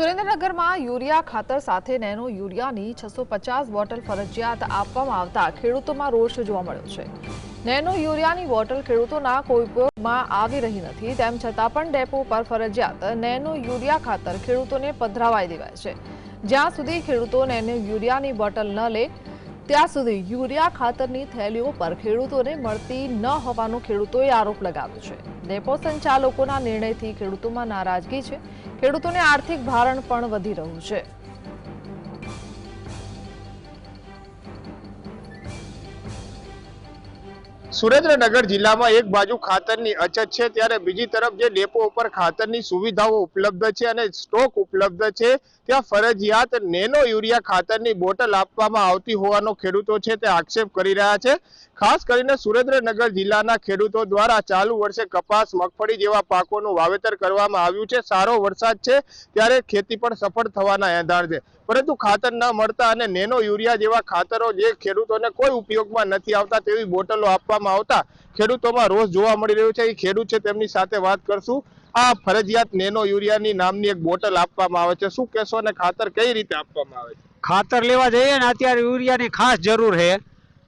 સુરેન્દ્રનગરમાં યુરિયા ખાતર સાથે નેનો યુરિયાની છસો પચાસ બોટલ ફરજિયાત આપવામાં આવતા ખેડૂતોમાં રોષ જોવા મળ્યો છે. નેનો યુરિયાની બોટલ ખેડૂતોના કોઈ ઉપયોગમાં આવી રહી નથી, તેમ છતાં પણ ડેપો પર ફરજિયાત નેનો યુરિયા ખાતર ખેડૂતોને પધરાવાઈ દેવાય છે. જ્યાં સુધી ખેડૂતો નેનો યુરિયાની બોટલ ન લે ત્યાં સુધી યુરિયા ખાતરની થેલીઓ પર ખેડૂતોને મળતી ન હોવાનો ખેડૂતોએ આરોપ લગાવ્યો છે. ડેપો સંચાલકોના નિર્ણયથી ખેડૂતોમાં નારાજગી છે. ખેડૂતોને આર્થિક ભારણ પણ વધી રહ્યું છે. સુરેન્દ્રનગર જિલ્લામાં એક બાજુ ખાતરની અછત છે, ત્યારે બીજી તરફ જે ડેપો ઉપર ખાતરની સુવિધાઓ ઉપલબ્ધ છે અને સ્ટોક ઉપલબ્ધ છે, ત્યાં ફરજિયાત નેનો યુરિયા ખાતરની બોટલ આપવામાં આવતી હોવાનો ખેડૂતો છે તે આક્ષેપ કરી રહ્યા છે. ખાસ કરીને સુરેન્દ્રનગર જિલ્લાના ખેડૂતો દ્વારા ચાલુ વર્ષે કપાસ, મગફળી જેવા પાકોનું વાવેતર કરવામાં આવ્યું છે. સારો વરસાદ છે, ત્યારે ખેતી પણ સફળ થવાના એંધાણ છે. પરંતુ ખાતર ન મળતા અને નેનો યુરિયા જેવા ખાતરો જે ખેડૂતોને કોઈ ઉપયોગમાં નથી આવતા તેવી બોટલો આપવામાં આવતા ખેડૂતોમાં રોષ જોવા મળી રહ્યો છે. એ ખેડૂત છે, તેમની સાથે વાત કરશું. આ ફરજિયાત નેનો યુરિયાની નામની એક બોટલ આપવામાં આવે છે. શું કહેશો અને ખાતર કઈ રીતે આપવામાં આવે છે? ખાતર લેવા જઈએ ને, અત્યારે યુરિયાની ખાસ જરૂર છે.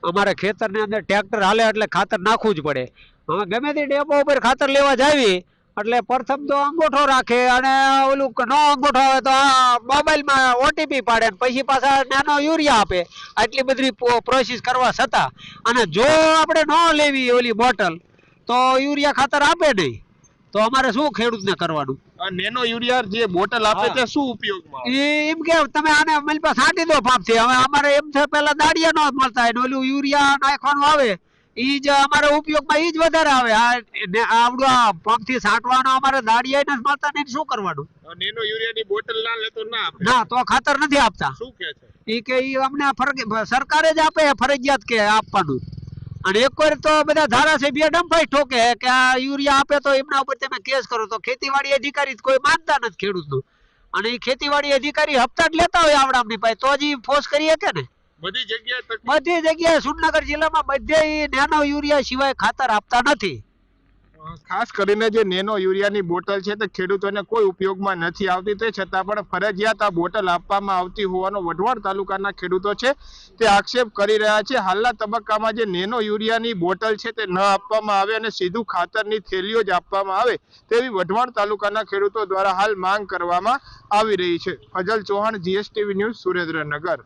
અમારે ખેતરની અંદર ટ્રેક્ટર હાલે એટલે ખાતર નાખવું જ પડે. હવે ગમે તે ડેપો ઉપર ખાતર લેવા જાવી એટલે પ્રથમ તો અંગૂઠો રાખે અને ઓલું નો અંગૂઠો આવે તો આ મોબાઈલમાં ઓટીપી પાડે પછી પાછા નાનો યુરિયા આપે. આટલી બધી પ્રોસેસ કરવા છતાં. અને જો આપણે ન લેવી ઓલી બોટલ તો યુરિયા ખાતર આપે નહીં. તો અમારે શું ખેડૂતને કરવાનું? નેનો યુરિયા જે બોટલ આપે છે શું ઉપયોગમાં એમ કે તમે આને મિલ પર છાંટી દો પાપથી. હવે અમારે એમ છે પેલા દાડિયા નો મળતા હોય ઓલું યુરિયા નાખવાનું આવે. ઈ જ અમારે ઉપયોગમાં ઈ જ વધારે આવે. આ આવડું આ પંપથી છાંટવાનો અમારે દાડિયા નથી મળતા ને શું કરવાનું? આ નેનો યુરિયાની બોટલ ના લેતો ના આપે. ના તો ખાતર નથી આપતા. શું કે છે? ઈ કે ઈ અમને ફરજ સરકારે જ આપે ફરજિયાત કે આપવાનું. અને એક વાર તો બધા ધારાસભ્ય ડંફાઈ ઠોકે કે આ યુરિયા આપે તો એમના ઉપર તમે કેસ કરો. તો ખેતીવાડી અધિકારી કોઈ માનતા નથી ખેડૂતનું. અને એ ખેતીવાડી અધિકારી હપ્તા જ લેતા હોય આવડામની પાસે. તો જ ફોર્સ કરી શકે ને. બધી જગ્યાએ બધી જગ્યાએ સુરનગર જિલ્લામાં બધે નેનો યુરિયા સિવાય ખાતર આપતા નથી. ખાસ કરીને જે નેનો યુરિયાની બોટલ છે તે ખેડૂતોને કોઈ ઉપયોગમાં નથી આવતી. તે છતાં પણ ફરજિયાત આ બોટલ આપવામાં આવતી હોવાનો વઢવાણ તાલુકાના ખેડૂતો છે. તે આક્ષેપ કરી રહ્યા છે. હાલના તબક્કામાં જે નેનો યુરિયાની બોટલ છે તે ન આપવામાં આવે અને સીધું ખાતરની થેલીઓ જ આપવામાં આવે તેવી વઢવાણ તાલુકાના ખેડૂતો દ્વારા હાલ માંગ કરવામાં આવી રહી છે. Fazal Chauhan GSTV news Surendranagar.